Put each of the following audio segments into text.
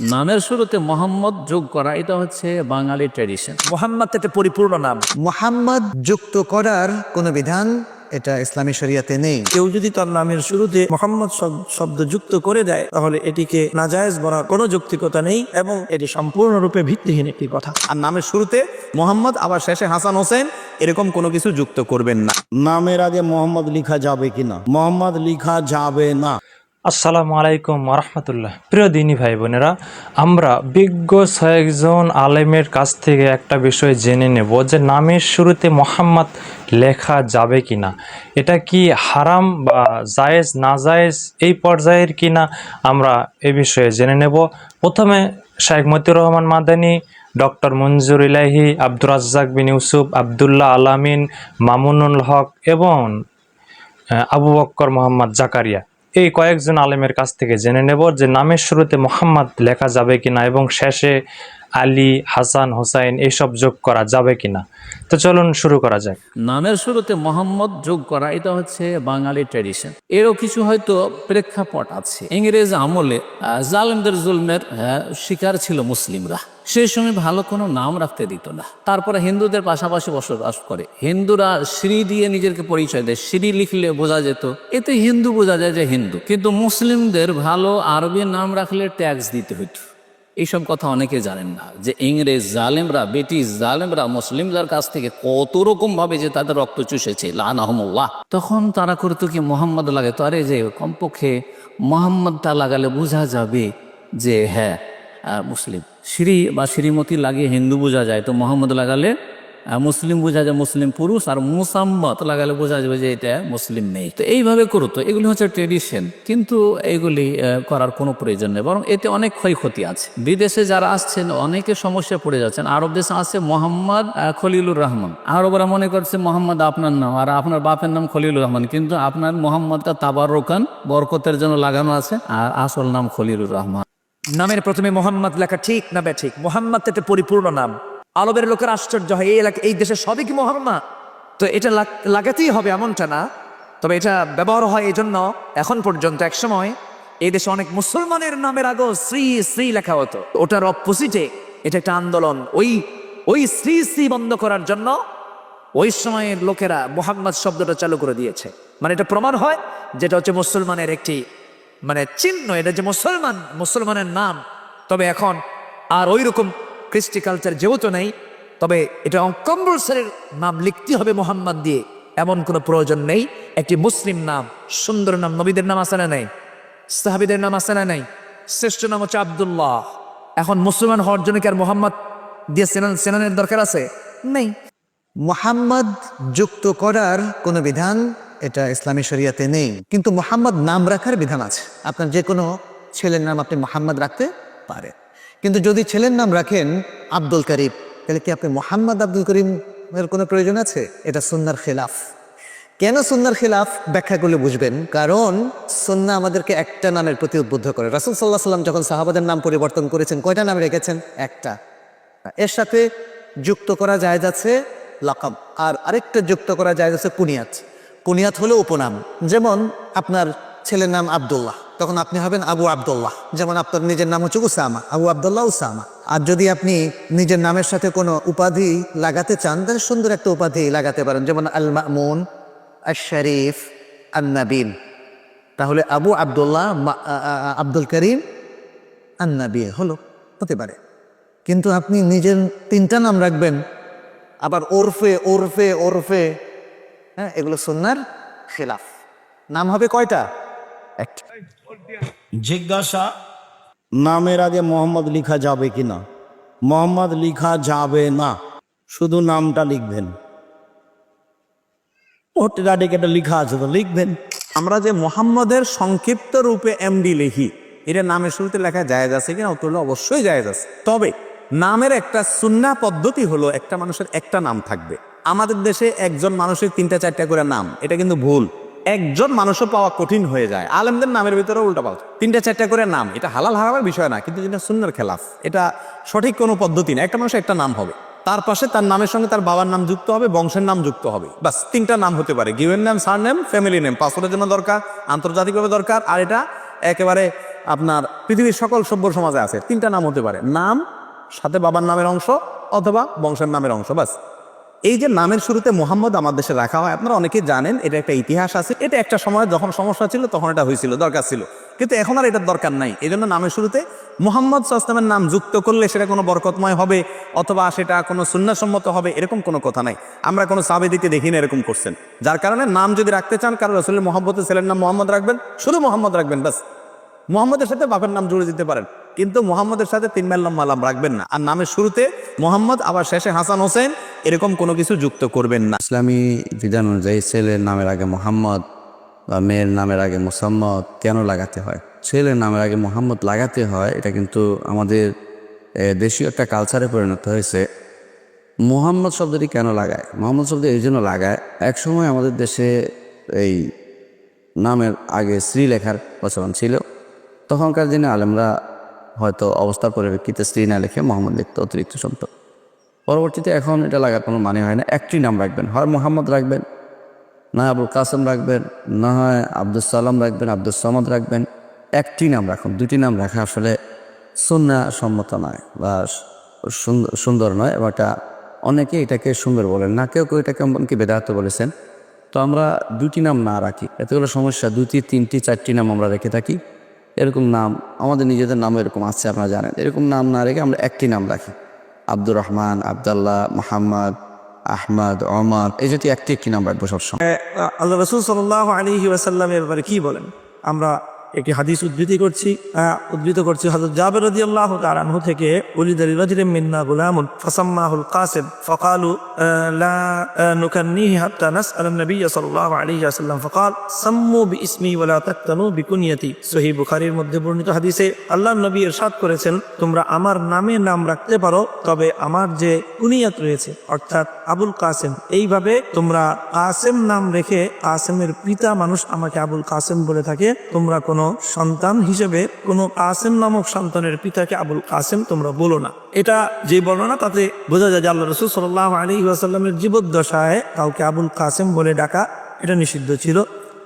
নামের শুরুতে মোহাম্মদ যোগ করা এটা হচ্ছে বাঙালি ট্র্যাডিশন মোহাম্মদ একটা পরিপূর্ণ নাম। মোহাম্মদ যুক্ত করার কোনো বিধান এটা ইসলামী শরিয়াতে নেই। কেউ যদি তার নামের শুরুতে মোহাম্মদ শব- শব্দ যুক্ত করে দেয় তাহলে এটিকে নাজায়েজ বলার কোনো যৌক্তিকতা নেই এবং এটি সম্পূর্ণরূপে ভিত্তিহীন একটি কথা। আর নামের শুরুতে মোহাম্মদ আবার শেষে হাসান হোসেন এরকম কোনো কিছু যুক্ত করবেন না। নামের আগে মোহাম্মদ লিখা যাবে কিনা? মোহাম্মদ লিখা যাবে না। আসসালামু আলাইকুম রহমতুল্লাহ প্রিয় দিনী ভাই বোনেরা, আমরা বিজ্ঞ ছয়েকজন আলেমের কাছ থেকে একটা বিষয় জেনে নেব যে নামের শুরুতে মোহাম্মদ লেখা যাবে কিনা। এটা কি হারাম বা জায়েজ, না জায়েজ, এই পর্যায়ের কিনা আমরা এ বিষয়ে জেনে নেব। প্রথমে শাহেখ মতিউর রহমান মাদানী, ডক্টর মঞ্জুর ইলাহি, আব্দুর রাজ্জাক বিন ইউসুফ, আবদুল্লাহ আলামিন মামুনুল হক এবং আবু বক্কর মোহাম্মদ জাকারিয়া। এই কয়েকজন আলেমের কাছ থেকে জেনে নেব যে নামের শুরুতে মোহাম্মদ লেখা যাবে কিনা এবং শেষে আলী, হাসান, হোসাইন এইসব যোগ করা যাবে কিনা? তো চলুন শুরু করা যাক। নামের শুরুতে মোহাম্মদ যোগ করা, এটা হচ্ছে বাঙালি ট্র্যাডিশন এরও কিছু হয়তো প্রেক্ষাপট আছে। ইংরেজ আমলে জালেমদের জুলমের শিকার ছিল মুসলিমরা। সেই সময় ভালো কোনো নাম রাখতে দিত না। তারপরে হিন্দুদের পাশাপাশি বসবাস করে। হিন্দুরা শ্রী দিয়ে নিজেকে পরিচয় দেয়। শ্রী লিখলে বোঝা যেত, এতে হিন্দু বোঝা যায় যে হিন্দু। কিন্তু মুসলিমদের ভালো আরবি নাম রাখলে ট্যাক্স দিতে হইতো। এইসব কথা অনেকে জানেন না যে ইংরেজ জালেমরা, ব্রিটিশ জালেমরা, মুসলিমদের কাছ থেকে কত রকম ভাবে যে তাদের রক্ত চুষেছে লাহমুল্লাহ তখন তারা করতো কি, মোহাম্মদ লাগে তো আরে যে কমপক্ষে মোহাম্মদটা লাগালে বোঝা যাবে যে হ্যাঁ মুসলিম। শ্রী বা শ্রীমতী লাগে হিন্দু বোঝা যায়, তো মোহাম্মদ লাগালে মুসলিম বোঝা যায় মুসলিম পুরুষ আর মুসাম্মত লাগালে বোঝা যাবে যে এটা মুসলিম নেই। তো এইভাবে করতো এগুলি হচ্ছে ট্রেডিশন কিন্তু এগুলি করার কোনো প্রয়োজন নেই, বরং এতে অনেক ক্ষয়ক্ষতি আছে। বিদেশে যারা আসছেন, অনেকে সমস্যায় পড়ে যাচ্ছেন। আরব দেশে আছে মোহাম্মদ খলিলুর রহমান। আরবরা মনে করছে, মোহাম্মদ আপনার নাম, আর আপনার বাপের নাম খলিলুর রহমান। কিন্তু আপনার মোহাম্মদটা তাবার রোকান বরকতের জন্য লাগানো আছে, আর আসল নাম খলিলুর রহমান। নামের প্রথমে মোহাম্মদ লেখা ঠিক না ঠিক? মোহাম্মদ একটা পরিপূর্ণ নাম। আরবের লোকের আশ্চর্য হয়, এই এলাকা এই দেশে সবই কি মোহাম্মদ তো এটা লাগাতেই হবে এমনটা না। তবে এটা ব্যবহার হয় এই জন্য এখন পর্যন্ত এক সময় এই দেশে অনেক মুসলমানের নামের আগেও শ্রী শ্রী লেখা হতো। ওটার অপোজিটে এটা একটা আন্দোলন। ওই ওই শ্রী শ্রী বন্ধ করার জন্য ওই সময়ের লোকেরা মোহাম্মদ শব্দটা চালু করে দিয়েছে। মানে এটা প্রমাণ হয় যেটা হচ্ছে মুসলমানের একটি মানে চিহ্ন। এটা যে মুসলমান মুসলমানের নাম। তবে এখন আর ওই রকম কৃষ্টি কালচার যেহেতু নেই, তবে এটা কম্পালসারির নাম লিখতে হবে মোহাম্মদ দিয়ে। এমন কোনো প্রয়োজন নেই। একটি মুসলিম নাম, সুন্দর নাম, নবীদের নাম আছে না নেই? সাহাবিদের নাম আছে না নেই? শ্রেষ্ঠ নাম হচ্ছে আবদুল্লাহ। এখন মুসলমান হওয়ার জন্য কি আর মোহাম্মদ দিয়ে সেনান সেনানের দরকার আছে? নেই। মোহাম্মদ যুক্ত করার কোনো বিধান এটা ইসলামী শরিয়াতে নেই। কিন্তু মোহাম্মদ নাম রাখার বিধান আছে। আপনার যে কোনো ছেলের নাম আপনি মোহাম্মদ রাখতে পারেন। কিন্তু যদি ছেলের নাম রাখেন আব্দুল করিম, তাহলে কি আপনি মোহাম্মদ আব্দুল করিমের কোনো প্রয়োজন আছে? এটা সুন্নার খেলাফ। কেন সুন্নার খেলাফ? ব্যাখ্যা করলে বুঝবেন। কারণ সুন্না আমাদেরকে একটা নামের প্রতি উদ্বুদ্ধ করে। রাসুল সাল্লাহ সাল্লাম যখন সাহাবাদের নাম পরিবর্তন করেছেন, কয়টা নাম রেখেছেন? একটা। এর সাথে যুক্ত করা যায় যাচ্ছে লাকাব, আর আরেকটা যুক্ত করা যায় যাচ্ছে কুনিয়াত। কুনিয়াত হলো উপনাম। যেমন আপনার ছেলের নাম আবদুল্লাহ। তখন আপনি হবেন আবু আব্দুল্লাহ। যেমন আপনার নিজের নাম হচ্ছে উসামা, আবু আব্দুল্লাহ উসামা। আর যদি আপনি নিজের নামের সাথে কোনো উপাধি লাগাতে চান, তাহলে সুন্দর একটা উপাধি লাগাতে পারেন। যেমন আল মামুন আল শরীফ আল নাবিন তাহলে আবু আব্দুল্লাহ আব্দুল করিম আন্নাবি হলো, হতে পারে। কিন্তু আপনি নিজের তিনটা নাম রাখবেন। আবার ওরফে ওরফে ওরফে হ্যাঁ এগুলো সুন্নার খেলাফ। নাম হবে কয়টা? জিজ্ঞাসা, নামের আগে মোহাম্মদ লিখা যাবে কি না? মোহাম্মদ লিখা যাবে না। শুধু নামটা লিখবেন। এটা লিখা আছে তো লিখবেন। আমরা যে মোহাম্মদের সংক্ষিপ্ত রূপে এমডি লিখি, এটা নামের শুরুতে লেখা জায়েজ আছে কিনা, উত্তর অবশ্যই জায়েজ আছে। তবে নামের একটা সুন্না পদ্ধতি হলো একটা মানুষের একটা নাম থাকবে। আমাদের দেশে একজন মানুষের তিনটা চারটা করে নাম, এটা কিন্তু ভুল। একজন মানুষও পাওয়া কঠিন হয়ে যায়। আলেমদের নামের ভিতরে উল্টা পাল্টা। তিনটা চারটা করে নাম, এটা হালাল হারাবার বিষয় না, কিন্তু যেটা সুন্নার খেলাফ, এটা সঠিক কোনো পদ্ধতি না একটা মানুষের একটা নাম হবে। তার পাশে তার নামের সঙ্গে তার বাবার নাম যুক্ত হবে, বংশের নাম যুক্ত হবে। বাস তিনটা নাম হতে পারে। Given name, surname, family name. পাসপোর্টের জন্য দরকার, আন্তর্জাতিকভাবে দরকার, আর এটা একেবারে আপনার পৃথিবীর সকল সভ্য সমাজে আছে। তিনটা নাম হতে পারে। নাম, সাথে বাবার নামের অংশ, অথবা বংশের নামের অংশ। বাস এই যে নামের শুরুতে মোহাম্মদ আমার দেশে রাখা হয়, আপনারা অনেকেই জানেন, এটা একটা ইতিহাস আছে। এটা একটা সময় যখন সমস্যা ছিল, তখন এটা হয়েছিল, দরকার ছিল। কিন্তু এখন আর এটার দরকার নাই। এই জন্য নামের শুরুতে মোহাম্মদ সাস্তামের নাম যুক্ত করলে সেটা কোনো বরকতময় হবে, অথবা সেটা কোনো সুন্নাসম্মত হবে, এরকম কোনো কথা নাই। আমরা কোনো সাবেদিকে দেখি না এরকম করছেন। যার কারণে নাম যদি রাখতে চান কারণ রসুলের মোহাম্মদের ছেলের নাম মোহাম্মদ রাখবেন, শুধু মোহাম্মদ রাখবেন বাস মোহাম্মদের সাথে বাপের নাম জুড়ে দিতে পারেন। কিন্তু মোহাম্মদের সাথে তিন মাল্লাম মালাম রাখবেন না। আর নামের শুরুতে মোহাম্মদ, আবার শেষে হাসান হোসেন, এরকম কোনো কিছু যুক্ত করবেন না। ইসলামী বিধান অনুযায়ী ছেলের নামের আগে মোহাম্মদ বা মেয়ের নামের আগে মোসাম্মদ কেন লাগাতে হয়? ছেলের নামের আগে মোহাম্মদ লাগাতে হয়, এটা কিন্তু আমাদের দেশীয় একটা কালচারে পরিণত হয়েছে। মোহাম্মদ শব্দটি কেন লাগায়? মোহাম্মদ শব্দ এই জন্য লাগায়, একসময় আমাদের দেশে এই নামের আগে শ্রী লেখার প্রচলন ছিল। তখনকার দিনে আলেমরা হয়তো অবস্থার পরিপ্রেক্ষিতে স্ত্রী না লিখে মোহাম্মদ লিখতে অতিরিক্ত শব্দ পরবর্তীতে এখন এটা লাগার কোনো মানে হয় না। একটি নাম রাখবেন, হয় মোহাম্মদ রাখবেন, না আবুল কাসেম রাখবেন, না হয় আব্দুল সালাম রাখবেন আব্দুল সামাদ রাখবেন। একটি নাম রাখুন, দুটি নাম রাখা আসলে সুন্না সম্মত নয় বা সুন্দর নয় এবং এটা অনেকে এটাকে সুন্দর বলেন না, কেউ কেউ এটাকে এমনকি বেদায়ত বলেছেন। তো আমরা দুটি নাম না রাখি, এতগুলো সমস্যা, দুটি, তিনটি, চারটি নাম আমরা রেখে থাকি। এরকম নাম, আমাদের নিজেদের নাম এরকম আছে, আপনারা জানেন। এরকম নাম না রেখে আমরা একটি নাম রাখি। আব্দুর রহমান, আবদাল্লাহ, মোহাম্মদ, আহমদ অমর এই যদি একটি একটি নাম রাখব সবসময়। আল্লাহ রসুল সাল আলী ওয়াসাল্লামের ব্যাপারে কি বলেন? আমরা একটি হাদিস উদ্ধৃতি করছি উদ্ধৃত করছি হযরত জাবের তাআলা আনহু থেকে মিন্না গুলামুন ফাসাম্মাহুল কাসিম ফাকালু হাত্তা নাসআল নবী সাল্লাল্লাহু আলাইহি ওয়াসাল্লাম ফাকাল, সাম্মু বিইসমি ওয়া লা তাক্তানু সহিহ বুখারীর মধ্যে বর্ণিত হাদিসে আল্লাহর নবী ইরশাদ করেছেন, তোমরা আমার নামে নাম রাখতে পারো, তবে আমার যে কুনিয়াত রয়েছে, অর্থাৎ আবুল কাসেম, এইভাবে তোমরা কাসেম নাম রেখে কাসেমের পিতা মানুষ আমাকে আবুল কাসেম বলে থাকে, তোমরা কোনো সন্তান হিসেবে কোনো কাসেম নামক সন্তানের পিতাকে আবুল কাসেম তোমরা বলো না। এটা যে বর্ণনা, তাতে বোঝা যায় যে আল্লাহ রসুল সাল্লাহ আলী ওয়াসাল্লামের জীবদ্দশায় কাউকে আবুল কাসেম বলে ডাকা এটা নিষিদ্ধ ছিল,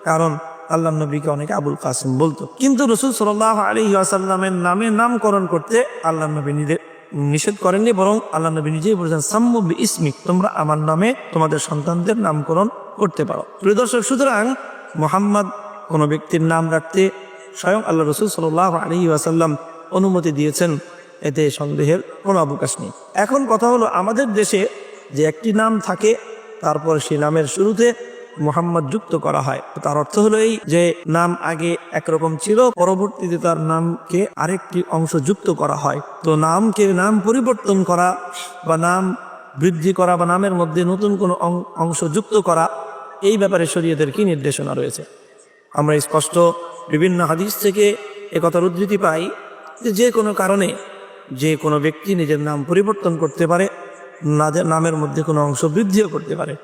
কারণ আল্লাহ নবীকে অনেকে আবুল কাসেম বলতো। কিন্তু রসুল সাল্লাহ আলী ওয়াসাল্লামের নামে নামকরণ করতে আল্লাহ নবী নিজে নিষেধ করেননি, বরং আল্লাহ নবী নিজেই বলেছেন, সাম্মু বি ইসমিক তোমরা আমার নামে তোমাদের সন্তানদের নামকরণ করতে পারো। প্রিয় দর্শক, সুতরাং মোহাম্মদ কোনো ব্যক্তির নাম রাখতে স্বয়ং আল্লাহ রসুল সাল্লাহ আলী ওয়াসাল্লাম অনুমতি দিয়েছেন, এতে সন্দেহের কোনো অবকাশ নেই। এখন কথা হলো, আমাদের দেশে যে একটি নাম থাকে, তারপর সেই নামের শুরুতে মোহাম্মদ যুক্ত করা হয়। তার অর্থ হলো এই যে নাম আগে একরকম ছিল, পরবর্তীতে তার নামকে আরেকটি অংশ যুক্ত করা হয়। তো নামকে নাম পরিবর্তন করা বা নাম বৃদ্ধি করা বা নামের মধ্যে নতুন কোনো অংশ যুক্ত করা, এই ব্যাপারে শরীয়তের কি নির্দেশনা রয়েছে? আমরা স্পষ্ট বিভিন্ন হাদিস থেকে একথার উদ্ধৃতি পাই যে যে কোনো কারণে যে কোনো ব্যক্তি নিজের নাম পরিবর্তন করতে পারে নামের মধ্যে কোনো অংশ বৃদ্ধিও করতে পারে।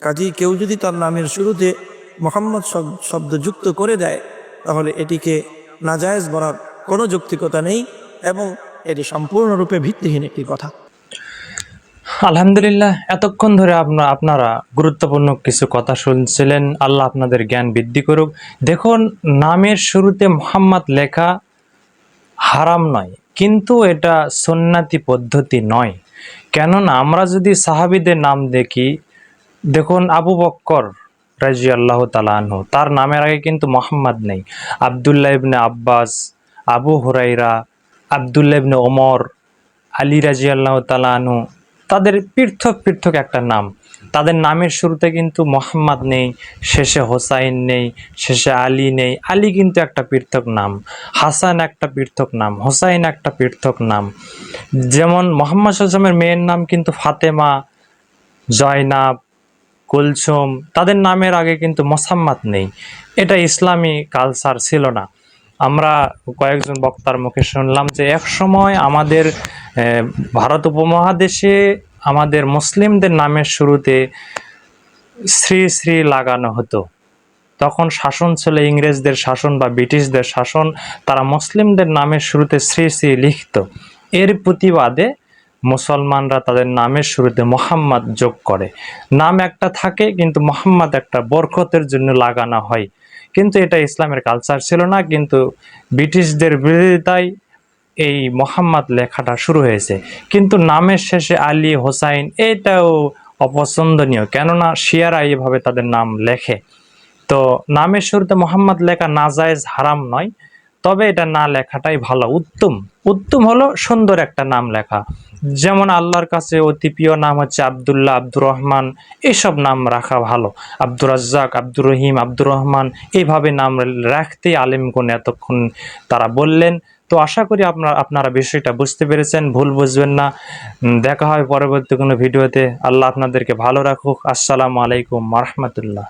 কাজেই কেউ যদি তার নামের শুরুতে মোহাম্মদ শব- শব্দ যুক্ত করে দেয়, তাহলে এটিকে নাজায়েজ বলার কোনো যৌক্তিকতা নেই এবং এটি সম্পূর্ণরূপে ভিত্তিহীন একটি কথা। আলহামদুলিল্লাহ, এতক্ষণ ধরে আপনার আপনারা গুরুত্বপূর্ণ কিছু কথা শুনছিলেন, আল্লাহ আপনাদের জ্ঞান বৃদ্ধি করুক। দেখুন, নামের শুরুতে মোহাম্মদ লেখা হারাম নয়, কিন্তু এটা সন্ন্যাতি পদ্ধতি নয়। কেননা, আমরা যদি সাহাবিদের নাম দেখি, দেখুন আবু বক্কর রাজি আল্লাহ তালাহু তার নামের আগে কিন্তু মোহাম্মদ নেই। আবদুল্লাহ ইবনে আব্বাস, আবু হুরাইরা আবদুল্লাহ ইবনে ওমর, আলী রাজি আল্লাহ তালাহু তাদের পৃথক পৃথক একটা নাম। তাদের নামের শুরুতে কিন্তু মোহাম্মদ নেই, শেষে হোসাইন নেই, শেষে আলী নেই। আলী কিন্তু একটা পৃথক নাম, হাসান একটা পৃথক নাম, হোসাইন একটা পৃথক নাম। যেমন মোহাম্মদ সাল্লামের মেয়ের নাম কিন্তু ফাতেমা, জয়নাব, কুলসুম, তাদের নামের আগে কিন্তু মোসাম্মদ নেই। এটা ইসলামী কালচার ছিল না। আমরা কয়েকজন বক্তার মুখে শুনলাম যে এক সময় আমাদের ভারত উপমহাদেশে আমাদের মুসলিমদের নামের শুরুতে শ্রী শ্রী লাগানো হতো। তখন শাসন ছিল ইংরেজদের শাসন বা ব্রিটিশদের শাসন, তারা মুসলিমদের নামের শুরুতে শ্রী শ্রী লিখত। এর প্রতিবাদে মুসলমানরা তাদের নামের শুরুতে মোহাম্মদ যোগ করে। নাম একটা থাকে, কিন্তু মোহাম্মদ একটা বরকতের জন্য লাগানো হয়। কিন্তু এটা ইসলামের কালচার ছিল না, কিন্তু ব্রিটিশদের বিরোধিতায় এই মোহাম্মদ লেখাটা শুরু হয়েছে। কিন্তু নামের শেষে আলী, হোসাইন এটাও অপছন্দনীয়। কেননা শিয়ারা এইভাবে তাদের নাম লেখে। তো নামের শুরুতে মোহাম্মদ লেখা নাজায়েজ হারাম নয়, তবে এটা না লেখাটাই ভালো, উত্তম। উত্তম হলো সুন্দর একটা নাম লেখা। যেমন আল্লাহর কাছে অতি প্রিয় নাম হচ্ছে আবদুল্লাহ, আব্দুর রহমান এইসব নাম রাখা ভালো। আব্দুর রাজ্জাক, আব্দুর রহিম, আব্দুর রহমান এইভাবে নাম রাখতে আলিমগুন এতক্ষণ তারা বললেন তো আশা করি আপনার, আপনারা বিষয়টা বুঝতে পেরেছেন, ভুল বুঝবেন না। দেখা হয় পরবর্তী কোনো ভিডিওতে। আল্লাহ আপনাদেরকে ভালো রাখুক। আসসালামু আলাইকুম রহমতুল্লাহ।